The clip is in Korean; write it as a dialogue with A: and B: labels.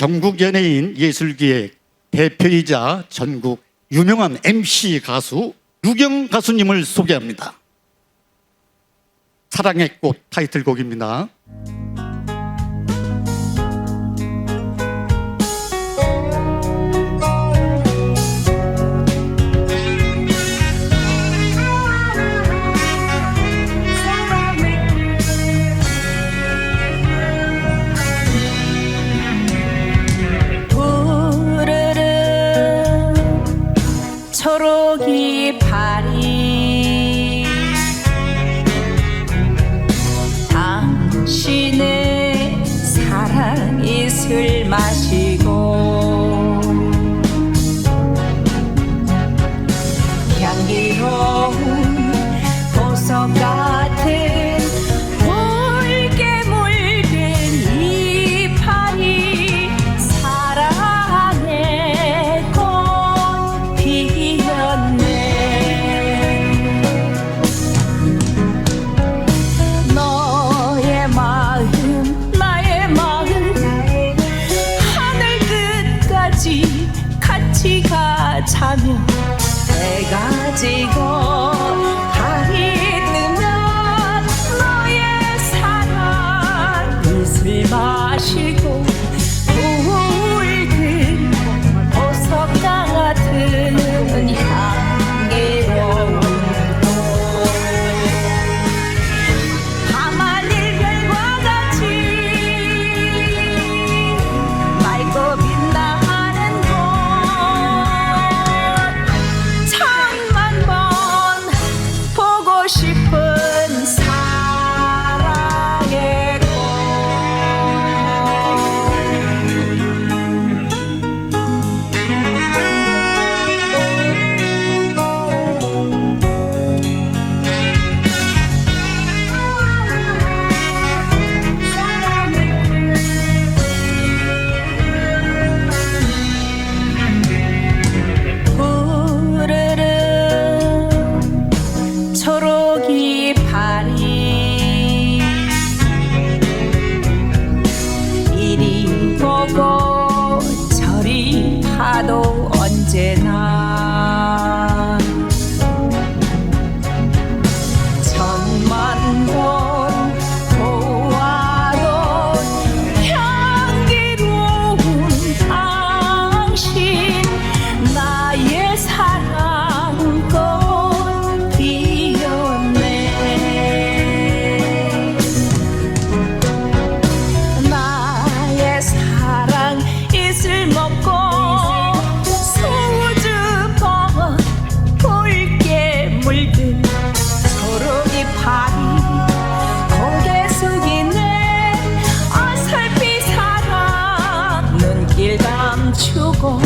A: 전국 연예인 예술기획 대표이자 전국 유명한 MC 가수 유경 가수님을 소개합니다. 사랑의 꽃 타이틀곡입니다.
B: 당신의 사랑이 술 마시고 缠绵。 감추고